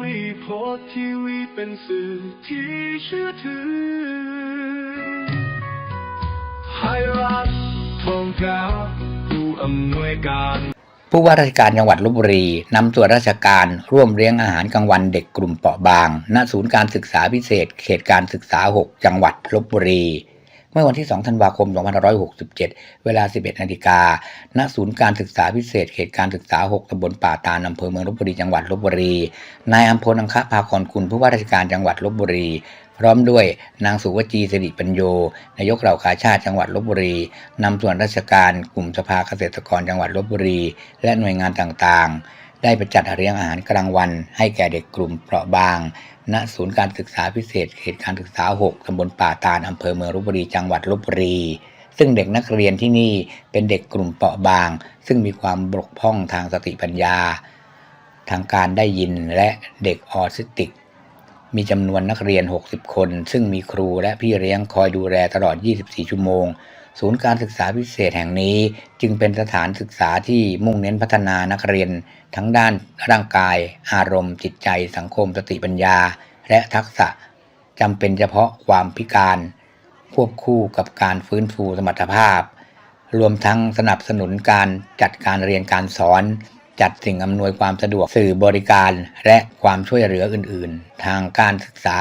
วีโพสทีวีเป็นสื่อที่เชื่อถือไทยรัฐทองกาผู้อำนวยการ ผู้ว่าราชการจังหวัดลบบุรีนำส่วนราชการร่วมเลี้ยงอาหารกลางวันเด็กกลุ่มเปราะบาง ณ ศูนย์การศึกษาพิเศษ เขตการศึกษา 6 จังหวัดลบบุรี เมื่อวันที่ 2 ธันวาคม 2567 เวลา 11 นาฬิกา ณ ศูนย์การศึกษาพิเศษ เขตการศึกษา 6 ตำบลป่าตาล อำเภอเมืองลบบุรี จังหวัดลบบุรี นายอัมพลอังคภาครคุณผู้ว่าราชการจังหวัดลบบุรี พร้อมด้วยนางสุวจีสิริปัญโย นายกเหล่าขาชาติจังหวัดลบบุรี นำส่วนราชการ กลุ่มสภาเกษตรกรจังหวัดลบบุรี และหน่วยงานต่างๆ ได้ไปจัดเลี้ยงอาหารกลางวัน ให้แก่เด็กกลุ่มเปราะบาง ณ ศูนย์การศึกษาพิเศษ เขตการศึกษา 6 ตำบลป่าตาล อำเภอเมืองลบบุรี จังหวัดลบบุรี ซึ่งเด็กนักเรียนที่นี่เป็นเด็กกลุ่มเปราะบาง ซึ่งมีความบกพร่องทางสติปัญญา ทางการได้ยินและเด็กออทิสติก มีจำนวนนักเรียน 60 คน ซึ่งมีครูและพี่เลี้ยงคอยดูแลตลอด 24 ชั่วโมง ศูนย์การศึกษาพิเศษแห่งนี้จึงเป็นสถานศึกษาที่มุ่งเน้นพัฒนานักเรียน ทั้งด้านร่างกาย อารมณ์ จิตใจ สังคมสติปัญญา และทักษะจำเป็นเฉพาะความพิการ ควบคู่กับการฟื้นฟูสมรรถภาพ รวมทั้งสนับสนุนการจัดการเรียนการสอน จัดสิ่งอำนวยความสะดวกสื่อบริการ และความช่วยเหลืออื่น ๆ ทางการศึกษา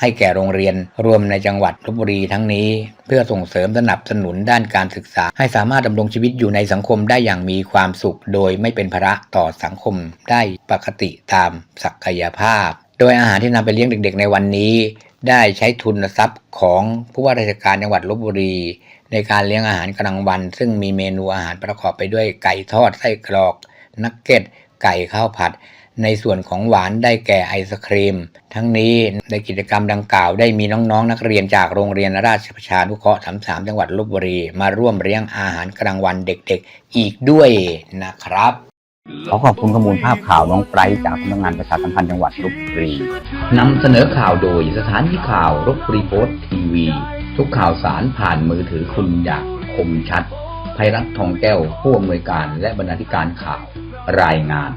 ให้แก่โรงเรียนรวมในจังหวัดลบบุรีทั้งนี้ เพื่อส่งเสริมสนับสนุนด้านการศึกษา ให้สามารถดำรงชีวิตอยู่ในสังคมได้อย่างมีความสุข โดยไม่เป็นภาระต่อสังคมได้ปกติตามศักยภาพ โดยอาหารที่นำไปเลี้ยงเด็ก ๆ ในวันนี้ ได้ใช้ทุนทรัพย์ของผู้ว่าราชการจังหวัดลบบุรีในการเลี้ยงอาหารกลางวัน ซึ่งมีเมนูอาหารประกอบไปด้วยไก่ทอดไส้กรอก นักเก็ต ไก่ข้าวผัด ในส่วนของหวานได้แก่ไอศครีม ทั้งนี้ในกิจกรรมดังกล่าวได้มีน้องๆ นักเรียนจากโรงเรียนราชประชานุเคราะห์33จังหวัดลบบุรี มาร่วมเลี้ยงอาหารกลางวันเด็กๆ อีกด้วยนะครับขอขอบคุณข้อมูลภาพข่าวน้องไบรท์จากสำนักงานประชาสัมพันธ์จังหวัดลบบุรีนำเสนอข่าวโดยสถานีข่าวรบบุรีโพสต์ทีวี ทุกข่าวสารผ่านมือถือคุณอยางคมชัดภัยรัฐทองแก้วผู้อำนวยการและบรรณาธิการข่าว รายงาน